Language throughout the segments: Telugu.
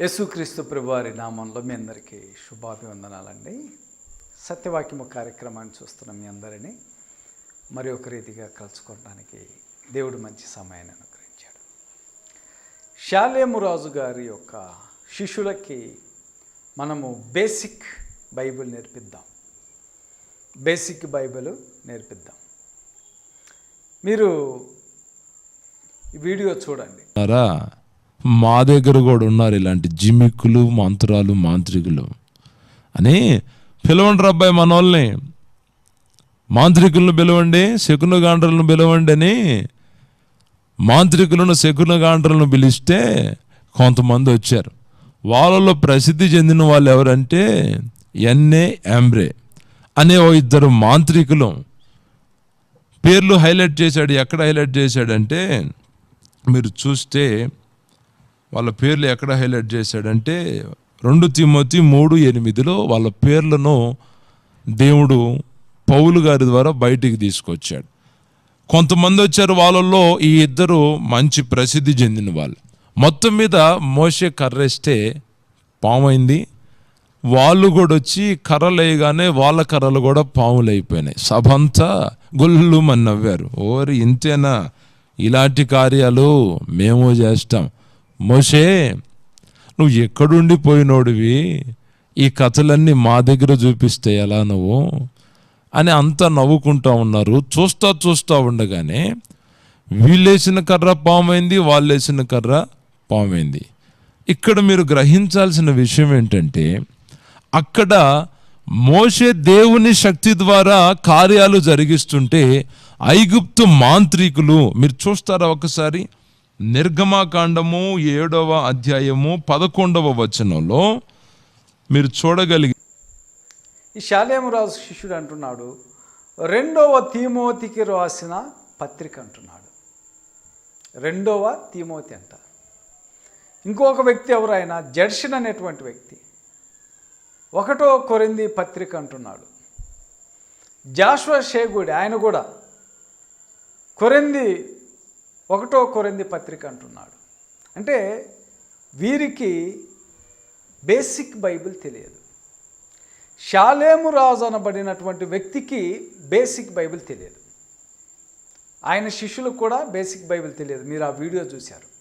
యేసుక్రీస్తు ప్రభువారి నామంలో మీ అందరికీ శుభాభివందనాలండి. సత్యవాక్యము కార్యక్రమాన్ని చూస్తున్న మీ అందరినీ మరి ఒక రీతిగా కలుసుకోవడానికి దేవుడు మంచి సమయాన్ని అనుగ్రహించాడు. శాలేము రాజు గారి యొక్క శిష్యులకి మనము బేసిక్ బైబిల్ నేర్పిద్దాం. బేసిక్ బైబిల్ నేర్పిద్దాం. మీరు వీడియో చూడండి. మా దగ్గర కూడా ఉన్నారు ఇలాంటి జిమిక్కులు మంత్రాలు మాంత్రికులు. అని పిలవండి రబ్బాయి మనోళ్ళని మాంత్రికులను పిలవండి శకున గాండ్రలను పిలవండి అని మాంత్రికులను శకున గాండ్రలను పిలిస్తే కొంతమంది వచ్చారు. వాళ్ళలో ప్రసిద్ధి చెందిన వాళ్ళు ఎవరంటే ఎన్ఏ ఎంబ్రే అనే ఓ ఇద్దరు మాంత్రికులు. పేర్లు హైలైట్ చేశాడు ఎక్కడ హైలైట్ చేశాడంటే మీరు చూస్తే వాళ్ళ పేర్లు ఎక్కడ హైలైట్ చేశాడంటే రెండు తిమ్మతి మూడు ఎనిమిదిలో వాళ్ళ పేర్లను దేవుడు పౌలు గారి ద్వారా బయటికి తీసుకొచ్చాడు. కొంతమంది వచ్చారు వాళ్ళల్లో ఈ ఇద్దరు మంచి ప్రసిద్ధి చెందిన వాళ్ళు. మొత్తం మీద మోసే కర్రేస్తే పామైంది. వాళ్ళు కూడా వచ్చి కర్రలు వేయగానే వాళ్ళ కర్రలు కూడా పాములు అయిపోయినాయి సభంతా గుళ్ళు మన నవ్వారు ఓరి ఇంతేనా? ఇలాంటి కార్యాలు మేము చేస్తాం. మోషే నువ్వు ఎక్కడుండి పోయినోడివి? ఈ కథలన్నీ మా దగ్గర చూపిస్తే ఎలా నువ్వు? అని అంతా నవ్వుకుంటా ఉన్నారు. చూస్తా చూస్తా ఉండగానే వీళ్ళేసిన కర్ర పామైంది వాళ్ళేసిన కర్ర పామైంది. ఇక్కడ మీరు గ్రహించాల్సిన విషయం ఏంటంటే అక్కడ మోషే దేవుని శక్తి ద్వారా కార్యాలు జరిగిస్తుంటే ఐగుప్తు మాంత్రికులు మీరు చూస్తారా ఒకసారి? నిర్గమాకాండము ఏడవ అధ్యాయము పదకొండవ వచనంలో మీరు చూడగలిగి ఈ శాలేమరాజు శిష్యుడు అంటున్నాడు రెండవ తీమోతికి రాసిన పత్రిక అంటున్నాడు. రెండవ తీమోతి అంట. ఇంకొక వ్యక్తి ఎవరైనా జడ్షన్ అనేటువంటి వ్యక్తి ఒకటో కొరింది పత్రిక అంటున్నాడు. జాషువా షేగుడి ఆయన కూడా కొరింది ఒకటో కొరింది పత్రిక అంటున్నాడు. అంటే వీరికి బేసిక్ బైబిల్ తెలియదు. షాలేము రాజు అనబడినటువంటి వ్యక్తికి బేసిక్ బైబిల్ తెలియదు. ఆయన శిష్యులకు కూడా బేసిక్ బైబిల్ తెలియదు. మీరు ఆ వీడియో చూశారు.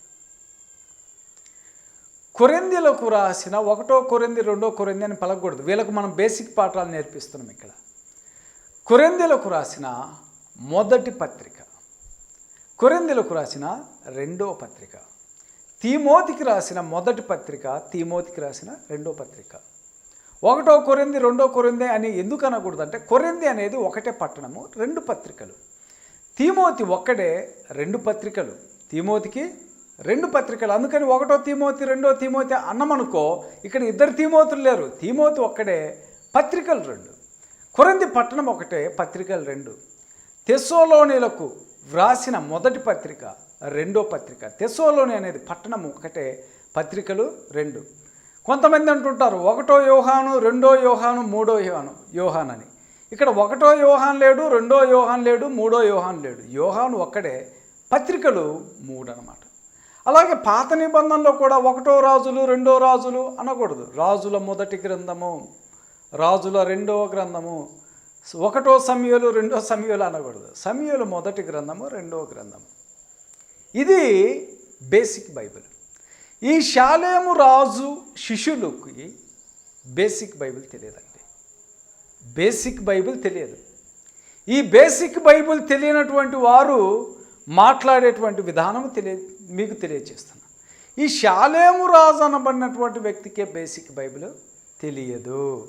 కొరిందీలకు రాసిన ఒకటో కొరింది రెండో కొరింది అని పలకూడదు వీళ్ళకు మనం బేసిక్ పాఠాలు నేర్పిస్తున్నాం ఇక్కడ. కొరిందీలకు రాసిన మొదటి పత్రిక. కొరిందీలకు రాసిన రెండో పత్రిక. తీమోతికి రాసిన మొదటి పత్రిక తీమోతికి రాసిన రెండో పత్రిక. ఒకటో కొరింది రెండో కొరింది అని ఎందుకు అనకూడదు అంటే కొరింది అనేది ఒకటే పట్టణము రెండు పత్రికలు. తీమోతి ఒక్కడే రెండు పత్రికలు. తీమోతికి రెండు పత్రికలు. అందుకని ఒకటో తీమోతి రెండో తీమోతి అన్నమనుకో ఇక్కడ ఇద్దరు తీమోతులు లేరు. తీమోతి ఒక్కడే పత్రికలు రెండు. కొరంది పట్టణం ఒకటే పత్రికలు రెండు. తెస్సోలోనిలకు వ్రాసిన మొదటి పత్రిక రెండో పత్రిక. తెసోలోని అనేది పట్టణం ఒకటే పత్రికలు రెండు. కొంతమంది అంటుంటారు ఒకటో యోహాను రెండో యోహాను మూడో యోహాను యోహాన్ అని ఇక్కడ ఒకటో యోహాన్ లేడు రెండో యోహాన్ లేడు మూడో యోహాన్ లేడు. యోహాను ఒక్కడే పత్రికలు మూడు అనమాట అలాగే పాత నిబంధనలో కూడా ఒకటో రాజులు రెండో రాజులు అనకూడదు. రాజుల మొదటి గ్రంథము రాజుల రెండవ గ్రంథము ఒకటో సమయంలో రెండో సమయాలు అనకూడదు. సమయాలు మొదటి గ్రంథము రెండవ గ్రంథము. ఇది బేసిక్ బైబిల్. ఈ శాలేము రాజు శిష్యులకి బేసిక్ బైబిల్ తెలియదండి. బేసిక్ బైబిల్ తెలియదు. ఈ బేసిక్ బైబిల్ తెలియనటువంటి వారు మాట్లాడేటువంటి విధానం తెలియ మీకు తెలియచేస్తున్నా. ఈ శాలేము రాజు అనబడినటువంటి వ్యక్తికే బేసిక్ బైబిల్ తెలియదు.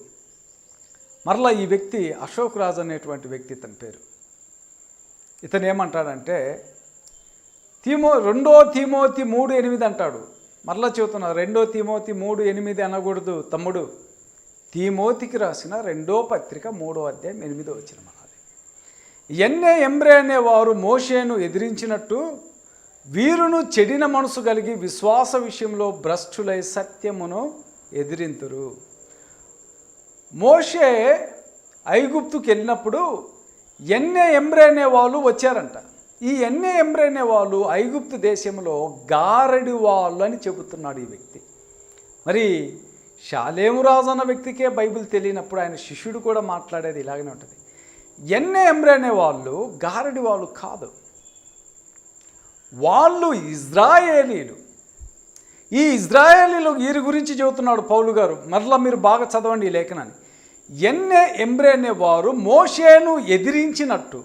మరలా ఈ వ్యక్తి అశోక్ రాజ్ అనేటువంటి వ్యక్తి ఇతని పేరు. ఇతను ఏమంటాడంటే తీమో రెండో తీమోతి మూడు ఎనిమిది అంటాడు. మరలా చెబుతున్నా రెండో తీమోతి మూడు ఎనిమిది అనకూడదు తమ్ముడు. తీమోతికి రాసిన రెండో పత్రిక మూడో అధ్యాయం ఎనిమిదో వచ్చిన మనది ఎన్నే ఎంబ్రే అనేవారు మోషేను ఎదిరించినట్టు వీరును చెడిన మనసు కలిగి విశ్వాస విషయంలో భ్రష్టులై సత్యమును ఎదిరింతురు. మోషే ఐగుప్తుకి వెళ్ళినప్పుడు ఎన్నే ఎంబ్రే అనే వాళ్ళు వచ్చారంట. ఈ ఎన్నే ఎంబ్రే అనే వాళ్ళు ఐగుప్తు దేశంలో గారడి వాళ్ళు అని చెబుతున్నాడు ఈ వ్యక్తి. మరి షాలేము రాజు అన్న వ్యక్తికే బైబిల్ తెలియనప్పుడు ఆయన శిష్యుడు కూడా మాట్లాడేది ఇలాగనే ఉంటుంది. ఎన్నే ఎంబ్రే అనే వాళ్ళు గారడి వాళ్ళు కాదు. వాళ్ళు ఇజ్రాయేలీలు. ఈ ఇజ్రాయేలీలు వీరి గురించి చెబుతున్నాడు పౌలు గారు. మరలా మీరు బాగా చదవండి ఈ లేఖనాన్ని. ఎన్నే ఎంబ్రే అనేవారు మోషేను ఎదిరించినట్టు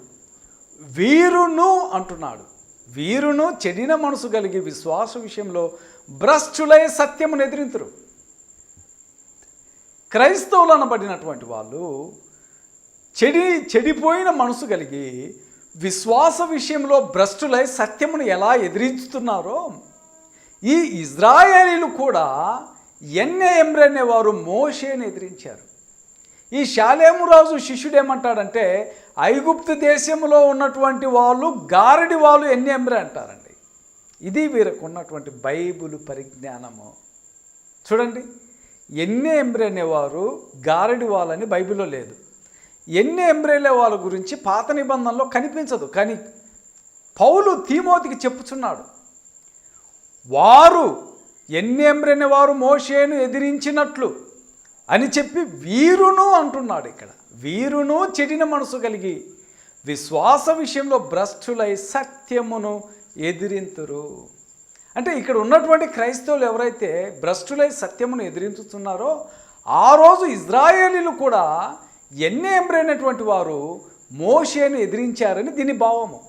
వీరును అంటున్నాడు. వీరును చెడిన మనసు కలిగి విశ్వాస విషయంలో భ్రష్టులై సత్యమును ఎదిరింతురు. క్రైస్తవులు అనబడినటువంటి వాళ్ళు చెడి చెడిపోయిన మనసు కలిగి విశ్వాస విషయంలో భ్రష్టులై సత్యమును ఎలా ఎదిరించుతున్నారో ఈ ఇజ్రాయేలీలు కూడా ఎన్నే ఎంబ్రే అనేవారు మోషేని ఎదిరించారు. ఈ శాలేము రాజు శిష్యుడు ఐగుప్తు దేశంలో ఉన్నటువంటి వాళ్ళు గారడి వాళ్ళు ఎన్ని ఎంబ్రే అంటారండి. ఇది వీరికి ఉన్నటువంటి బైబుల్ పరిజ్ఞానము. చూడండి ఎన్ని ఎంబ్రే అనేవారు గారడి వాళ్ళని బైబిల్లో లేదు. ఎన్ని ఎంబ్రేలే వాళ్ళ గురించి పాత నిబంధనలో కనిపించదు. కానీ పౌలు తీమోతికి చెప్పుచున్నాడు. వారు ఎన్ని వారు మోషేను ఎదిరించినట్లు అని చెప్పి వీరును అంటున్నాడు ఇక్కడ. వీరును చెడిన మనసు కలిగి విశ్వాస విషయంలో భ్రష్టులై సత్యమును ఎదిరింతురు. అంటే ఇక్కడ ఉన్నటువంటి క్రైస్తవులు ఎవరైతే భ్రష్టులై సత్యమును ఎదిరించుతున్నారో ఆ రోజు ఇజ్రాయేలీలు కూడా ఎన్నే ఎంబ్రైనటువంటి వారు మోషేను ఎదిరించారని దీని భావము.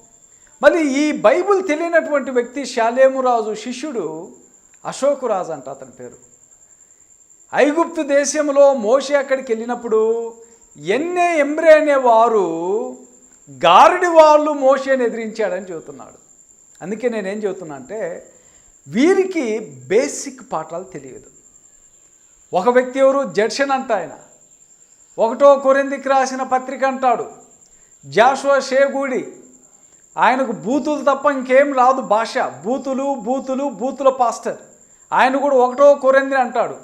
మరి ఈ బైబిల్ తెలియనటువంటి వ్యక్తి శాలేము రాజు శిష్యుడు అశోకు రాజు అంట అతని పేరు. ఐగుప్తు దేశంలో మోషే అక్కడికి వెళ్ళినప్పుడు ఎన్నే ఎంబ్రే అనేవారు గారడి వాళ్ళు మోషేని ఎదిరించాడని చెబుతున్నాడు. అందుకే నేనేం చెబుతున్నా అంటే వీరికి బేసిక్ పాఠాలు తెలియదు. ఒక వ్యక్తి ఎవరు? జడ్షన్ అంట ఆయన. ఒకటో కొరిందికి రాసిన పత్రిక అంటాడు. జాషో షేగూడి ఆయనకు బూతులు తప్ప ఇంకేం రాదు భాష. బూతులు బూతులు బూతుల పాస్టర్. ఆయన కూడా ఒకటో కొరంది అంటాడు.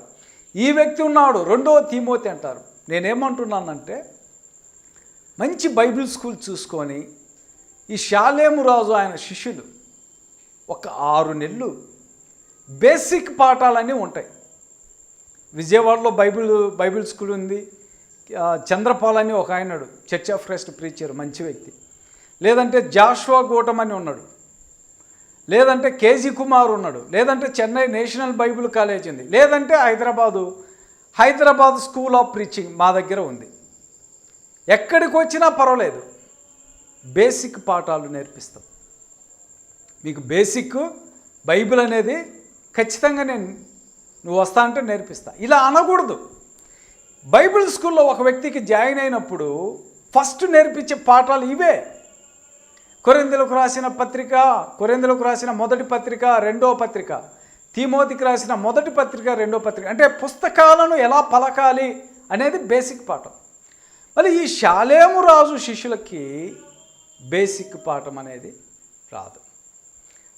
ఈ వ్యక్తి ఉన్నాడు రెండో తీమోతి అంటారు. నేనేమంటున్నానంటే మంచి బైబిల్ స్కూల్ చూసుకొని ఈ శాలేము రాజు ఆయన శిష్యులు ఒక ఆరు నెలలు బేసిక్ పాఠాలన్నీ ఉంటాయి. విజయవాడలో బైబిల్ బైబిల్ స్కూల్ ఉంది. చంద్రపాల్ అని ఒక ఆయనడు చర్చ్ ఆఫ్ క్రైస్ట్ ప్రీచర్ మంచి వ్యక్తి. లేదంటే జాషువా గూటం అని ఉన్నాడు. లేదంటే కేజీ కుమార్ ఉన్నాడు. లేదంటే చెన్నై నేషనల్ బైబిల్ కాలేజ్ ఉంది. లేదంటే Hyderabad Hyderabad school of preaching మా దగ్గర ఉంది. ఎక్కడికి వచ్చినా పర్వాలేదు. బేసిక్ పాఠాలు నేర్పిస్తాం. మీకు బేసిక్ బైబిల్ అనేది ఖచ్చితంగా నేను నువ్వు వస్తా అంటే నేర్పిస్తా. ఇలా అనకూడదు. బైబిల్ స్కూల్లో ఒక వ్యక్తికి జాయిన్ అయినప్పుడు ఫస్ట్ నేర్పించే పాఠాలు ఇవే. కొరిందులకు రాసిన పత్రిక కొరిందులకు రాసిన మొదటి పత్రిక రెండో పత్రిక. తీమోతికి రాసిన మొదటి పత్రిక రెండో పత్రిక. అంటే పుస్తకాలను ఎలా పలకాలి అనేది బేసిక్ పాఠం. మరి ఈ శాలేము రాజు శిష్యులకి బేసిక్ పాఠం అనేది రాదు.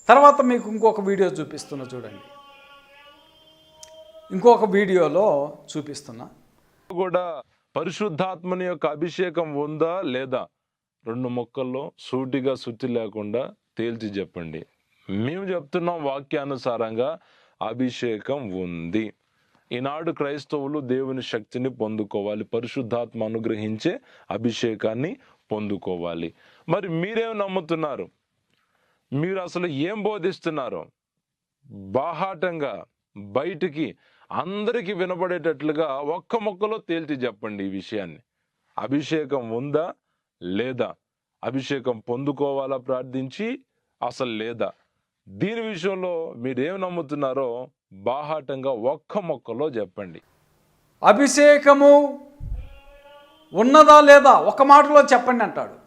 తర్వాత మీకు ఇంకొక వీడియో చూపిస్తున్నా చూడండి. ఇంకొక వీడియోలో చూపిస్తున్నా. కూడా పరిశుద్ధాత్మని యొక్క అభిషేకం ఉందా లేదా? రెండు మొక్కల్లో సూటిగా శుద్ధి లేకుండా తేల్చి చెప్పండి. మేము చెప్తున్నాం వాక్యానుసారంగా అభిషేకం ఉంది. ఈనాడు క్రైస్తవులు దేవుని శక్తిని పొందుకోవాలి. పరిశుద్ధాత్మ అనుగ్రహించే అభిషేకాన్ని పొందుకోవాలి. మరి మీరేం నమ్ముతున్నారు? మీరు అసలు ఏం బోధిస్తున్నారు? బాహాటంగా బయటికి అందరికీ వినబడేటట్లుగా ఒక్క మొక్కలో తేల్చి చెప్పండి ఈ విషయాన్ని. అభిషేకం ఉందా? లేదా అభిషేకం పొందుకోవాలా ప్రార్థించి? అసలు లేదా. దీని విషయంలో మీరేం నమ్ముతున్నారో బాహాటంగా ఒక్క మొక్కలో చెప్పండి. అభిషేకము ఉన్నదా లేదా ఒక మాటలో చెప్పండి అంటాడు.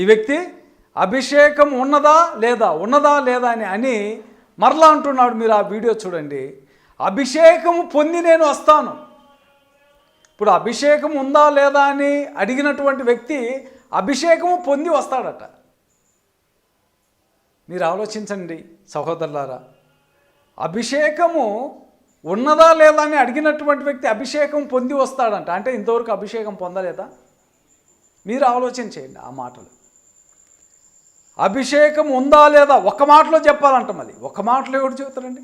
ఈ వ్యక్తి అభిషేకం ఉన్నదా లేదా ఉన్నదా లేదా అని అని మరలా అంటున్నాడు. మీరు ఆ వీడియో చూడండి. అభిషేకము పొంది నేను వస్తాను. ఇప్పుడు అభిషేకం ఉందా లేదా అని అడిగినటువంటి వ్యక్తి అభిషేకము పొంది వస్తాడట. మీరు ఆలోచించండి సహోదరులారా. అభిషేకము ఉన్నదా లేదా అని అడిగినటువంటి వ్యక్తి అభిషేకం పొంది వస్తాడంట. అంటే ఇంతవరకు అభిషేకం పొందలేదా? మీరు ఆలోచన చేయండి ఆ మాటలు. అభిషేకం ఉందా లేదా? ఒక మాటలో చెప్పాలంట మళ్ళీ. ఒక మాటలో ఎవరు చెబుతారండి?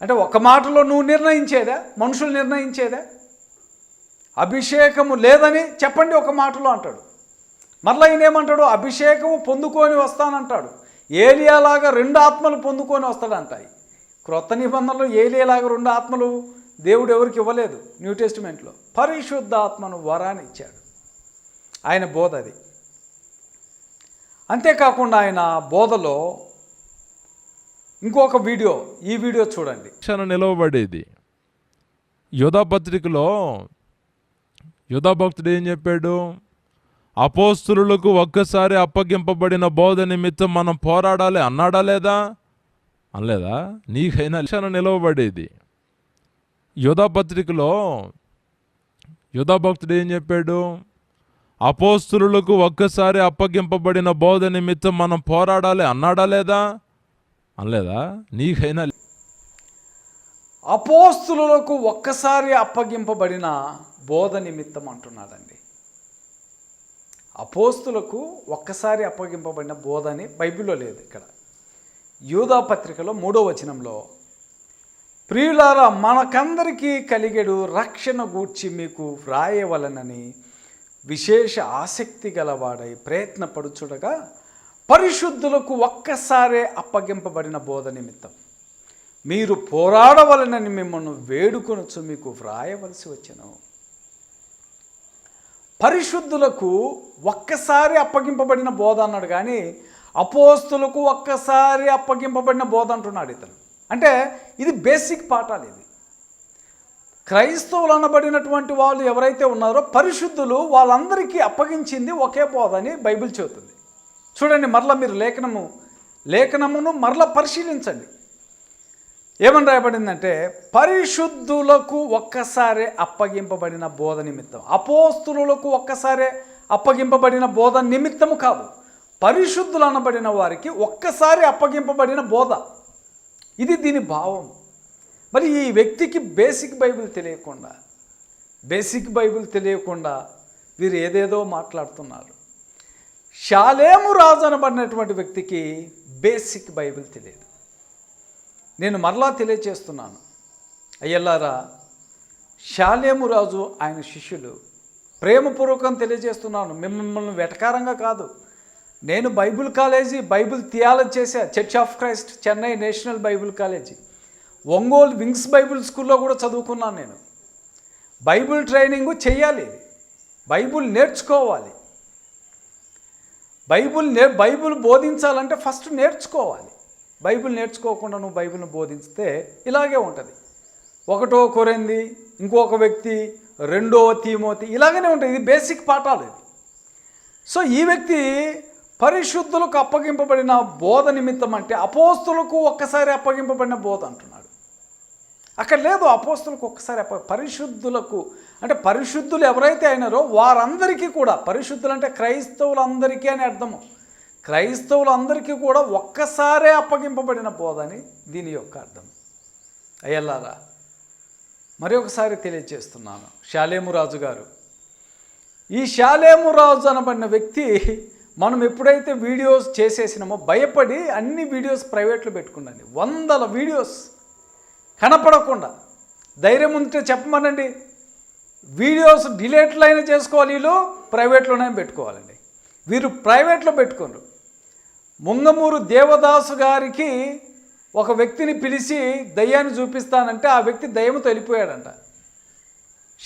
అంటే ఒక మాటలో నువ్వు నిర్ణయించేదా? మనుషులు నిర్ణయించేదా? అభిషేకము లేదని చెప్పండి ఒక మాటలో అంటాడు. మరలా ఈయన ఏమంటాడు? అభిషేకము పొందుకొని వస్తానంటాడు. ఏలియాలాగా రెండు ఆత్మలు పొందుకొని వస్తాడంటాయి క్రొత్త నిబంధనలు ఏలియాలాగా రెండు ఆత్మలు దేవుడు ఎవరికి ఇవ్వలేదు? న్యూ టెస్టిమెంట్లో. పరిశుద్ధ ఆత్మను వరాన్ని ఇచ్చాడు. ఆయన బోధ అది. అంతేకాకుండా ఆయన బోధలో ఇంకొక వీడియో. ఈ వీడియో చూడండి. క్షణ నిలవబడేది. యోధా పత్రికలో యుధభక్తుడు ఏం చెప్పాడు? అపోస్తులకు ఒక్కసారి అప్పగింపబడిన బోధ నిమిత్తం మనం పోరాడాలి అన్నాడా లేదా? అనలేదా? నీకైనా లక్షణ నిలవబడేది. యోధా పత్రికలో ఏం చెప్పాడు? అపోస్తులకు ఒక్కసారి అప్పగింపబడిన బోధ నిమిత్తం మనం పోరాడాలి అన్నాడా లేదా? అనలేదా? నీకైనా అపోస్తులకు ఒక్కసారి అప్పగింపబడిన బోధ నిమిత్తం అంటున్నాడండి. అపోస్తులకు ఒక్కసారి అప్పగింపబడిన బోధ అని బైబిల్లో లేదు ఇక్కడ. యూదా పత్రికలో మూడో వచనంలో ప్రియులారా మనకందరికీ కలిగెడు రక్షణ గూర్చి మీకు వ్రాయవలనని విశేష ఆసక్తి గలవాడై ప్రయత్నపడుచుడగా పరిశుద్ధులకు ఒక్కసారే అప్పగింపబడిన బోధ నిమిత్తం. మీరు పోరాడవలనని మిమ్మల్ని వేడుకొనొచ్చు మీకు వ్రాయవలసి వచ్చను. పరిశుద్ధులకు ఒక్కసారి అప్పగింపబడిన బోధ అన్నాడు కానీ అపోస్తులకు ఒక్కసారి అప్పగింపబడిన బోధ అంటున్నాడు ఇతను. అంటే ఇది బేసిక్ పాఠాలు ఇది క్రైస్తవులు అనబడినటువంటి వాళ్ళు ఎవరైతే ఉన్నారో పరిశుద్ధులు వాళ్ళందరికీ అప్పగించింది ఒకే బోధ అని బైబిల్ చెబుతుంది. చూడండి మరలా మీరు లేఖనము లేఖనమును మరలా పరిశీలించండి. ఏమని రాయబడిందంటే పరిశుద్ధులకు ఒక్కసారి అప్పగింపబడిన బోధ నిమిత్తం. అపోస్తులకు ఒక్కసారే అప్పగింపబడిన బోధ నిమిత్తము కాదు. పరిశుద్ధులు అనబడిన వారికి ఒక్కసారి అప్పగింపబడిన బోధ. ఇది దీని భావం. మరి ఈ వ్యక్తికి బేసిక్ బైబిల్ తెలియకుండా బేసిక్ బైబిల్ తెలియకుండా వీరు ఏదేదో మాట్లాడుతున్నారు. షాలేము రాజు అనబడినటువంటి వ్యక్తికి బేసిక్ బైబిల్ తెలియదు. నేను మరలా తెలియచేస్తున్నాను. అయ్యల్లారా శాలేము రాజు ఆయన శిష్యులు ప్రేమపూర్వకం తెలియజేస్తున్నాను. మిమ్మల్ని వెటకారంగా కాదు. నేను బైబిల్ కాలేజీ బైబిల్ థియాలజీ చేశా church of Christ Chennai national Bible college. Ongole wings Bible స్కూల్లో కూడా చదువుకున్నాను నేను. బైబిల్ ట్రైనింగ్ చేయాలి బైబిల్ నేర్చుకోవాలి. బైబిల్ నే బైబిల్ బోధించాలంటే ఫస్ట్ నేర్చుకోవాలి. బైబిల్ నేర్చుకోకుండా నువ్వు బైబిల్ని బోధిస్తే ఇలాగే ఉంటుంది. ఒకటో కొరింది ఇంకొక వ్యక్తి రెండో తీమోతి ఇలాగనే ఉంటుంది. ఇది బేసిక్ పాఠాలు ఇది సో ఈ వ్యక్తి పరిశుద్ధులకు అప్పగింపబడిన బోధ నిమిత్తం అంటే అపోస్తులకు ఒక్కసారి అప్పగింపబడిన బోధ అంటున్నాడు. అక్కడ లేదు అపోస్తులకు ఒక్కసారి అప్ప పరిశుద్ధులకు అంటే పరిశుద్ధులు ఎవరైతే అయినారో వారందరికీ కూడా పరిశుద్ధులు అంటే క్రైస్తవులందరికీ అని అర్థము. క్రైస్తవులందరికీ కూడా ఒక్కసారే అప్పగింపబడిన బోధని దీని యొక్క అర్థం. అయ్యల్లారా మరి ఒకసారి తెలియజేస్తున్నాను శాలేమురాజు గారు ఈ శాలేము రాజు అనబడిన వ్యక్తి మనం ఎప్పుడైతే వీడియోస్ చేసేసినామో భయపడి అన్ని వీడియోస్ ప్రైవేట్లో పెట్టుకున్నాను వందల వీడియోస్ కనపడకుండా ధైర్యం ఉంటే చెప్పమనండి. వీడియోస్ డిలేట్లు అయినా చేసుకోవాలి వీళ్ళు ప్రైవేట్లోనే పెట్టుకోవాలండి. వీరు ప్రైవేట్లో పెట్టుకోరు ముంగమూరు దేవదాసు గారికి ఒక వ్యక్తిని పిలిచి దయ్యాన్ని చూపిస్తానంటే ఆ వ్యక్తి దయ్యముతో వెళ్ళిపోయాడంట.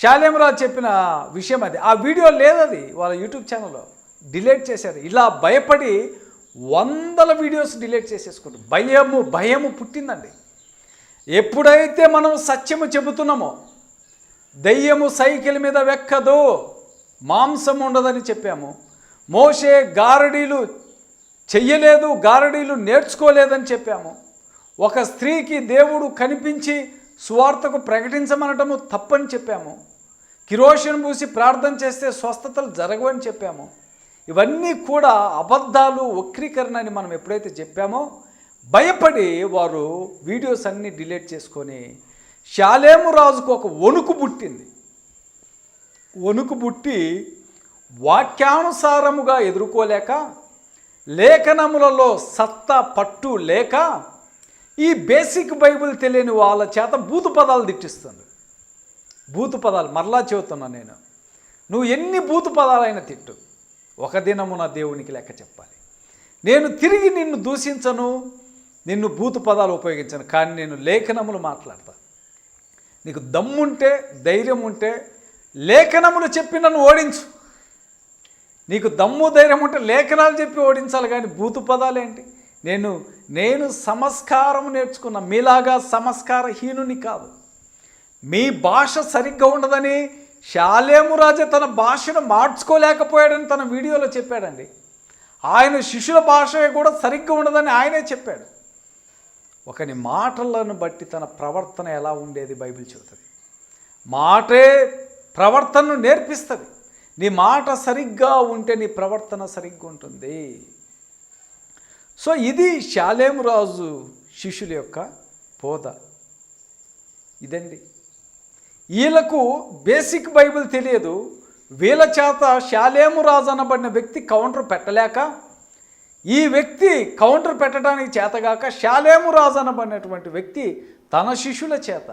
శాలేమరాజు చెప్పిన విషయం అది. ఆ వీడియో లేదది వాళ్ళ యూట్యూబ్ ఛానల్లో. డిలీట్ చేశారు. ఇలా భయపడి వందల వీడియోస్ డిలీట్ చేసేసుకుంటారు. భయము భయము పుట్టిందండి. ఎప్పుడైతే మనం సత్యము చెబుతున్నామో దయ్యము సైకిల్ మీద వెక్కదు మాంసం ఉండదని చెప్పాము. మోసే గారడీలు చెయ్యలేదు గారడీలు నేర్చుకోలేదని చెప్పాము. ఒక స్త్రీకి దేవుడు కనిపించి సువార్తకు ప్రకటించమనటము తప్పని చెప్పాము. కిరోషన్ పూసి ప్రార్థన చేస్తే స్వస్థతలు జరగవని చెప్పాము. ఇవన్నీ కూడా అబద్ధాలు వక్రీకరణ అని మనం ఎప్పుడైతే చెప్పామో భయపడి వారు వీడియోస్ అన్నీ డిలీట్ చేసుకొని శాలేము రాజుకు ఒక వణుకు పుట్టింది. వణుకు పుట్టి వాక్యానుసారముగా ఎదుర్కోలేక లేఖనములలో సత్తా పట్టు లేక ఈ బేసిక్ బైబిల్ తెలియని వాళ్ళ చేత బూతు పదాలు తిట్టిస్తుంది. బూతు పదాలు మరలా చెబుతున్నా నేను. నువ్వు ఎన్ని బూతు పదాలైనా తిట్టు. ఒక దినము నా దేవునికి లెక్క చెప్పాలి. నేను తిరిగి నిన్ను దూషించను నిన్ను బూతు పదాలు ఉపయోగించను కానీ నేను లేఖనములు మాట్లాడతా. నీకు దమ్ముంటే ధైర్యం ఉంటే లేఖనములు చెప్పి నన్ను ఓడించు. నీకు దమ్ము ధైర్యం ఉంటే లేఖనాలు చెప్పి ఓడించాలి కానీ బూతు పదాలేంటి? నేను నేను సంస్కారం నేర్చుకున్న మీలాగా సంస్కారహీనుని కాదు. మీ భాష సరిగ్గా ఉండదని శాలేమురాజే తన భాషను మార్చుకోలేకపోయాడని తన వీడియోలో చెప్పాడండి. ఆయన శిష్యుల భాష కూడా సరిగ్గా ఉండదని ఆయనే చెప్పాడు. ఒకని మాటలను బట్టి తన ప్రవర్తన ఎలా ఉండేది బైబిల్ చెబుతుంది. మాటే ప్రవర్తనను నేర్పిస్తుంది. నీ మాట సరిగ్గా ఉంటే నీ ప్రవర్తన సరిగ్గా ఉంటుంది. సో ఇది శాలేము రాజు శిష్యుల యొక్క బోధ. ఇదండి. వీళ్ళకు బేసిక్ బైబిల్ తెలియదు. వీళ్ళ చేత శాలేము రాజు అనబడిన వ్యక్తి కౌంటర్ పెట్టలేక ఈ వ్యక్తి కౌంటర్ పెట్టడానికి చేతగాక శాలేము రాజు అనబడినటువంటి వ్యక్తి తన శిష్యుల చేత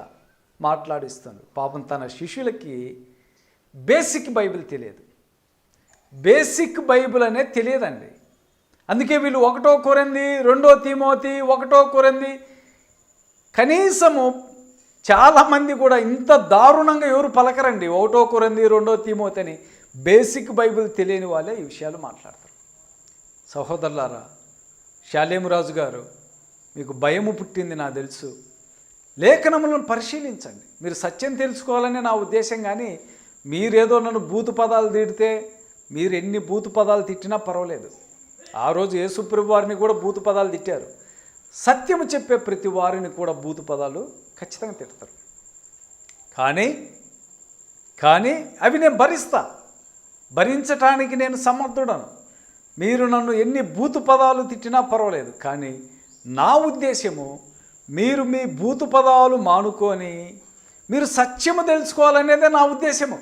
మాట్లాడిస్తాడు పాపం తన శిష్యులకి బేసిక్ బైబిల్ తెలియదు. బేసిక్ బైబిల్ అనేది తెలియదండి. అందుకే వీళ్ళు ఒకటో కొరంది రెండో తిమోతి ఒకటో కొరంది. కనీసము చాలామంది కూడా ఇంత దారుణంగా ఎవరు పలకరండి. ఒకటో కొరంది రెండో తిమోతి అని బేసిక్ బైబిల్ తెలియని వాళ్ళే ఈ విషయాలు మాట్లాడతారు. సహోదరులారా శాలేమురాజు గారు మీకు భయము పుట్టింది నాకు తెలుసు. లేఖనములను పరిశీలించండి. మీరు సత్యం తెలుసుకోవాలని నా ఉద్దేశం కానీ మీరేదో నన్ను బూతు పదాలు తిడితే మీరు ఎన్ని బూతు పదాలు తిట్టినా పర్వాలేదు. ఆ రోజు యేసుప్రభు వారిని కూడా బూతు పదాలు తిట్టారు. సత్యము చెప్పే ప్రతి వారిని కూడా బూతు పదాలు ఖచ్చితంగా తిడతారు. కానీ కానీ అవి నేను భరిస్తా. భరించటానికి నేను సమర్థుడను. మీరు నన్ను ఎన్ని బూతు పదాలు తిట్టినా పర్వాలేదు. కానీ నా ఉద్దేశము మీరు మీ బూతు పదాలు మానుకొని మీరు సత్యము తెలుసుకోవాలనేదే నా ఉద్దేశము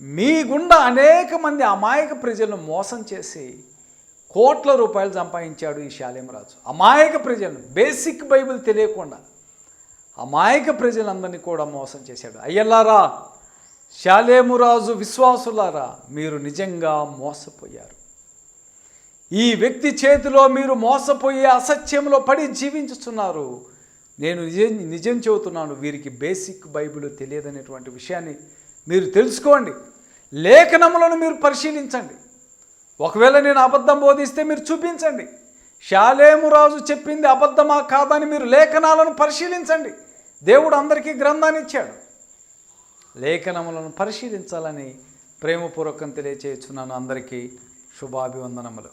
మీ గుండా అనేక మంది అమాయక ప్రజలను మోసం చేసి కోట్ల రూపాయలు సంపాదించాడు ఈ శాలేమరాజు అమాయక ప్రజలను బేసిక్ బైబిల్ తెలియకుండా అమాయక ప్రజలందరినీ కూడా మోసం చేశాడు. అయ్యల్లారా శాలేమురాజు విశ్వాసులారా మీరు నిజంగా మోసపోయారు. ఈ వ్యక్తి చేతిలో మీరు మోసపోయి అసత్యంలో పడి జీవించుతున్నారు. నేను నిజం నిజం చెబుతున్నాను వీరికి బేసిక్ బైబిల్ తెలియదనేటువంటి విషయాన్ని మీరు తెలుసుకోండి. లేఖనములను మీరు పరిశీలించండి. ఒకవేళ నేను అబద్ధం బోధిస్తే మీరు చూపించండి. శాలేము రాజు చెప్పింది అబద్ధమా కాదని మీరు లేఖనాలను పరిశీలించండి. దేవుడు అందరికీ గ్రంథాన్ని ఇచ్చాడు. లేఖనములను పరిశీలించాలని ప్రేమపూర్వకం తెలియచేస్తున్నాను అందరికీ శుభాభివందనములు.